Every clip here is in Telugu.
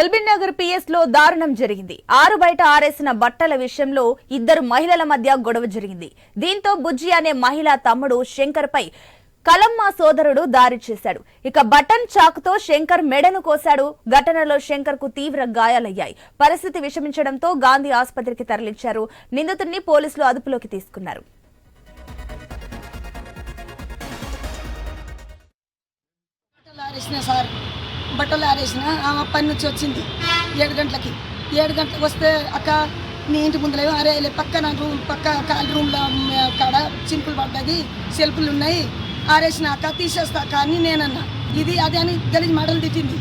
ఎల్బీ నగర్ పిఎస్లో దారుణం జరిగింది. ఆరు బయట ఆరేసిన బట్టల విషయంలో ఇద్దరు మహిళల మధ్య గొడవ జరిగింది. దీంతో బుజ్జి అనే మహిళ తమ్ముడు శంకర్ పై కలమ్మ సోదరుడు దారి చేశాడు. ఇక బటన్ చాకుతో శంకర్ మెడను కోశాడు. ఘటనలో శంకర్కు తీవ్ర గాయాలయ్యాయి. పరిస్థితి విషమించడంతో గాంధీ ఆసుపత్రికి తరలించారు. నిందితుడిని పోలీసులు అదుపులోకి తీసుకున్నారు. సార్. బట్టలు ఆరేసిన ఆమె పని నుంచి వచ్చింది ఏడు గంటలకి. ఏడు గంటలకు వస్తే అక్క నీ ఇంటి ముందులేమో అరే పక్కన రూమ్ పక్క కాలి రూమ్లో కాడ చింపులు పడ్డది సెల్ఫులు ఉన్నాయి ఆరేసిన అక్క తీసేస్తా అక్క అని నేనన్నా. ఇది అది అని గలిజి మాటలు తిట్టింది.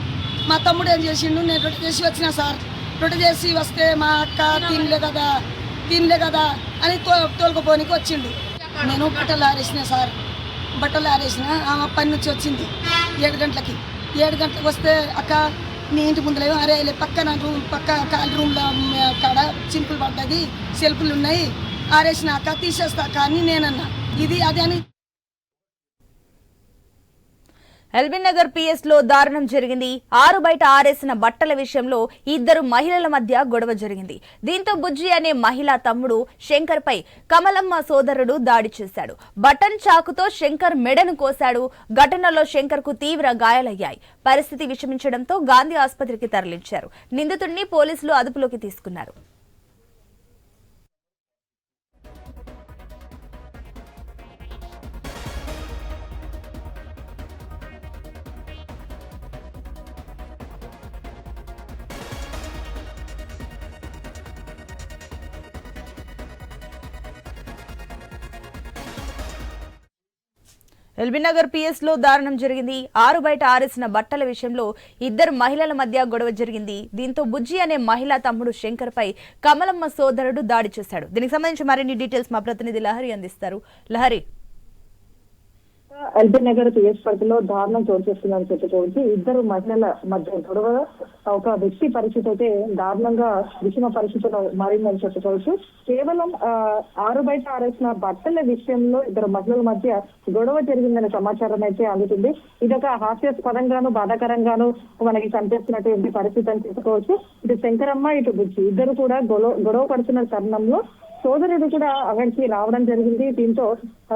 మా తమ్ముడు ఏం చేసిండు నేను రొట్టె చేసి వచ్చిన సార్ రొట్టె చేసి వస్తే మా అక్క తినలే కదా తినలే కదా అని తో తోలుకుపోనికి వచ్చిండు. నేను బట్టలు ఆరేసిన సార్ బట్టలు ఆరేసిన ఆమె పని నుంచి వచ్చింది ఏడు గంటలకి. ఏడు గంటలకు వస్తే అక్క నీ ఇంటి లేవు అరే లే పక్కన రూమ్ పక్క కాల్ రూమ్లో కాడ చింపులు పడ్డది సెల్ఫులు ఉన్నాయి ఆరేసిన అక్క తీసేస్తా అక్క అని నేనన్నా. ఇది అది అని ఎల్బీ నగర్ పిఎస్లో దారుణం జరిగింది. ఆరు బయట ఆరేసిన బట్టల విషయంలో ఇద్దరు మహిళల మధ్య గొడవ జరిగింది. దీంతో బుజ్జి అనే మహిళ తమ్ముడు శంకర్ పై కమలమ్మ సోదరుడు దాడి చేశాడు. బటన్ చాకుతో శంకర్ మెడను కోశాడు. ఘటనలో శంకర్కు తీవ్ర గాయాలయ్యాయి. పరిస్థితి విషమించడంతో గాంధీ ఆసుపత్రికి తరలించారు. నిందితుడిని పోలీసులు అదుపులోకి తీసుకున్నారు. ఎల్బీనగర్ పిఎస్లో దారుణం జరిగింది. ఆరు బయట ఆరేసిన బట్టల విషయంలో ఇద్దరు మహిళల మధ్య గొడవ జరిగింది. దీంతో బుజ్జి అనే మహిళా తమ్ముడు శంకర్ పై కమలమ్మ సోదరుడు దాడి చేశాడు. దీనికి సంబంధించి మరిన్ని డీటెయిల్స్ మా ప్రతినిధి లహరి అందిస్తారు. లహరి ఎల్బీ నగర్ పిఎస్ పరిధిలో దారుణం చోటు చేస్తుందని చెప్పుకోవచ్చు ఇద్దరు మహిళల మధ్య గొడవ ఒక వ్యక్తి పరిస్థితి అయితే దారుణంగా విషమ పరిస్థితిలో మారిందని చెప్పుకోవచ్చు కేవలం ఆ, ఆరు బయట ఆరేసిన బట్టల విషయంలో ఇద్దరు మహిళల మధ్య గొడవ జరిగిందనే సమాచారం అయితే అందుతుంది. ఇదొక హాస్యాస్పదంగాను బాధాకరంగాను మనకి కనిపిస్తున్నటువంటి పరిస్థితి అని చెప్పుకోవచ్చు ఇటు శంకరమ్మ ఇటు బుజ్జి ఇద్దరు కూడా గొడవ గొడవ పడుతున్న తరుణంలో సోదరుడు కూడా అక్కడికి రావడం జరిగింది. దీంతో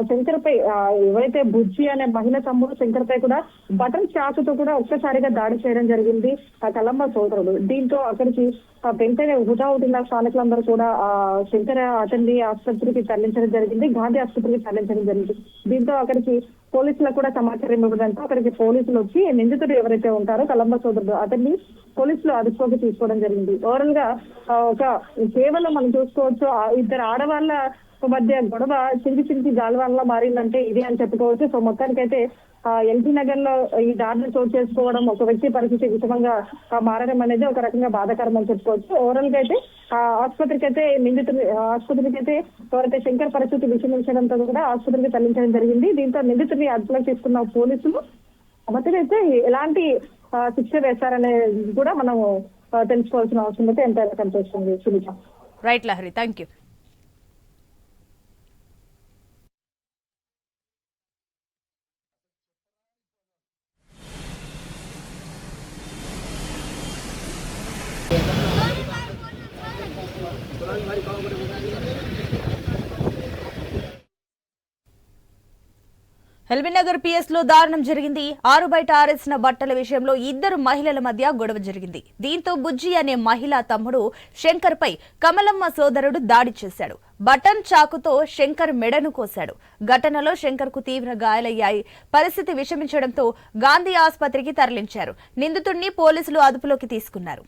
శంకర్ పై ఎవరైతే బుజ్జి అనే మహిళ తమ్ముడు శంకర్ పై కూడా బటన్ చాకుతో కూడా ఒక్కసారిగా దాడి చేయడం జరిగింది. ఆ కలంబ సోదరుడు. దీంతో అక్కడికి ఆ వెంటనే హుటాహుటిన స్థానికులందరూ కూడా ఆ శంకర్ అతన్ని ఆసుపత్రికి తరలించడం జరిగింది. గాంధీ ఆసుపత్రికి తరలించడం జరిగింది. దీంతో అక్కడికి పోలీసులకు కూడా సమాచారం ఇవ్వడంతో అక్కడికి పోలీసులు వచ్చి నిందితుడు ఎవరైతే ఉంటారో కలంబ సోదరుడు అతన్ని పోలీసులు అదుపులోకి తీసుకోవడం జరిగింది. ఓవరాల్గా ఒక కేవలం మనం చూసుకోవచ్చు ఇద్దరు ఆడవాళ్ళ మధ్య గొడవ చిరికి చిరికి గాలవాళ్ళ మారిందంటే ఇది అని చెప్పుకోవచ్చు. సో మొత్తానికైతే ఆ ఎల్బీ నగర్లో ఈ దాడిని చోటు చేసుకోవడం ఒక వ్యక్తి పరిస్థితి విషమంగా మారడం అనేది ఒక రకంగా బాధాకరం అని చెప్పుకోవచ్చు. ఓవరాల్గా అయితే ఆ ఆసుపత్రికి అయితే నిందితుడు ఆసుపత్రికి అయితే ఎవరైతే శంకర్ పరిస్థితి విషమించడంతో కూడా ఆసుపత్రికి తరలించడం జరిగింది. దీంతో నిందితుడిని అదుపులోకి తీసుకున్న పోలీసులు మొత్తం అయితే ఎలాంటి శిక్ష వేశారనే కూడా మనం తెలుసుకోవాల్సిన అవసరం అయితే ఎంతైనా కనిపిస్తుంది Sunitha. Right Lahari thank you. LB Nagar పిఎస్లో దారుణం జరిగింది. ఆరు బయట ఆరేసిన బట్టల విషయంలో ఇద్దరు మహిళల మధ్య గొడవ జరిగింది. దీంతో బుజ్జి అనే మహిళా తమ్ముడు శంకర్ పై కమలమ్మ సోదరుడు దాడి చేశాడు. బటన్ చాకుతో శంకర్ మెడను కోశాడు. ఘటనలో శంకర్కు తీవ్ర గాయాలయ్యాయి. పరిస్థితి విషమించడంతో గాంధీ ఆసుపత్రికి తరలించారు. నిందితుడిని పోలీసులు అదుపులోకి తీసుకున్నారు.